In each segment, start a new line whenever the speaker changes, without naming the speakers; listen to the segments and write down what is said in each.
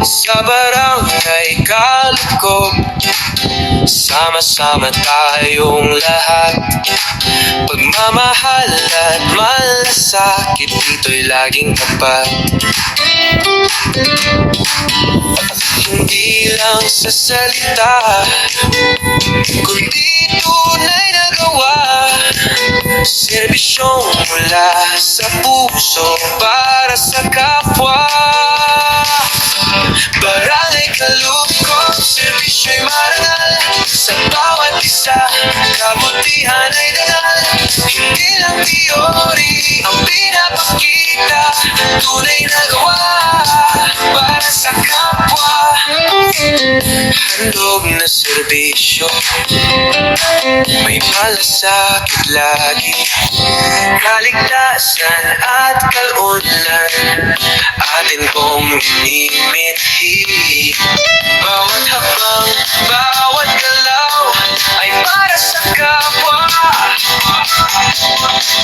Sa barangay Kalukog Sama-sama tayong lahat. Pagmamahal at malasakit Dito'y laging tapat. Hindi lang sa salita Kundi Serbisyong mula sa puso Para sa kapwa. Barangay Kalukog, serbisyo'y marangal. Sa bawat isa, kabutihan ay dangal Hindi lang teori ang pinapakita. Tunay na gawa para sa kapwa. Handog na serbisyo May malasakit lagi. Kaligtasan at kalunlan Atin kong minimithi Bawat habang, bawat galaw Ay para sa kapwa.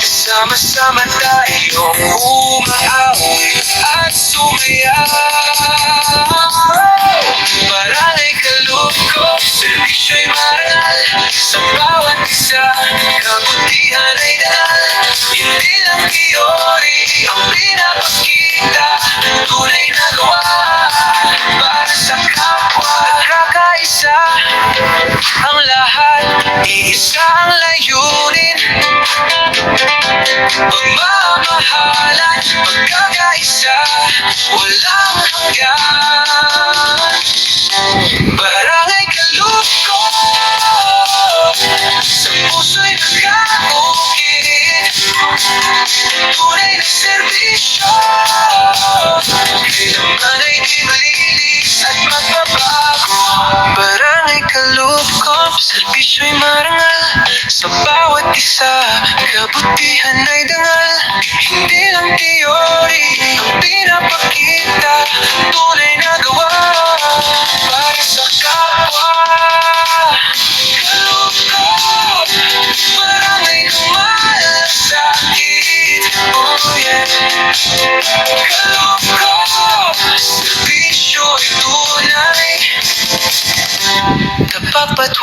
Sama-sama tayong umaawi dangal Hindi lang teori ang na gawa para sa kapwa Nagkakaisa ang lahat, iisa ang layunin Pagmamahalan, pagkakaisa, walang hanggan Serbisyo Kailanman ay di malinis at magbabago. Barangay Kalukog Serbisyo'y marangal. Sa bawat isa Kabutihan ay dangal. Hindi lang teori Ang pinapakita Tunay Yeah Kalukog Serbisyo'y tunay Tapat at